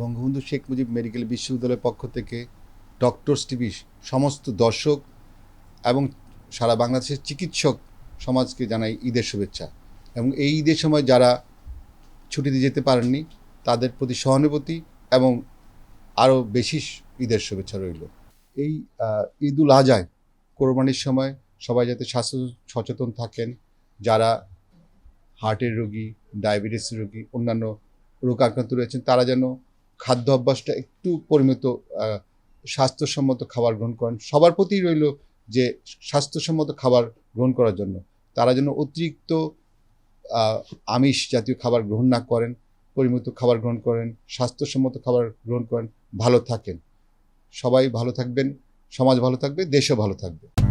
Bangabandhu Sheikh Mujib medical বিশ্ববিদ্যালয়ের পক্ষ থেকে ডক্টরস টিভি সমস্ত দর্শক এবং সারা বাংলাদেশের চিকিৎসক সমাজকে জানাই ঈদের শুভেচ্ছা। এবং এই ঈদের সময় যারা ছুটিতে যেতে পারেননি, তাদের প্রতি সহানুভূতি এবং আরও বেশি ঈদের শুভেচ্ছা রইল। এই ঈদ উল কোরবানির সময় সবাই যাতে স্বাস্থ্য সচেতন থাকেন, যারা হার্টের রোগী, ডায়াবেটিস রোগী, অন্যান্য রোগ আক্রান্ত রয়েছেন, তারা যেন খাদ্য অভ্যাসটা একটু পরিমিত স্বাস্থ্যসম্মত খাবার গ্রহণ করেন। সবার প্রতি রইল যে স্বাস্থ্যসম্মত খাবার গ্রহণ করার জন্য। তারা যেন অতিরিক্ত আমিষ জাতীয় খাবার গ্রহণ না করেন, পরিমিত খাবার গ্রহণ করেন, স্বাস্থ্যসম্মত খাবার গ্রহণ করেন, ভালো থাকেন। সবাই ভালো থাকবেন, সমাজ ভালো থাকবে, দেশও ভালো থাকবে।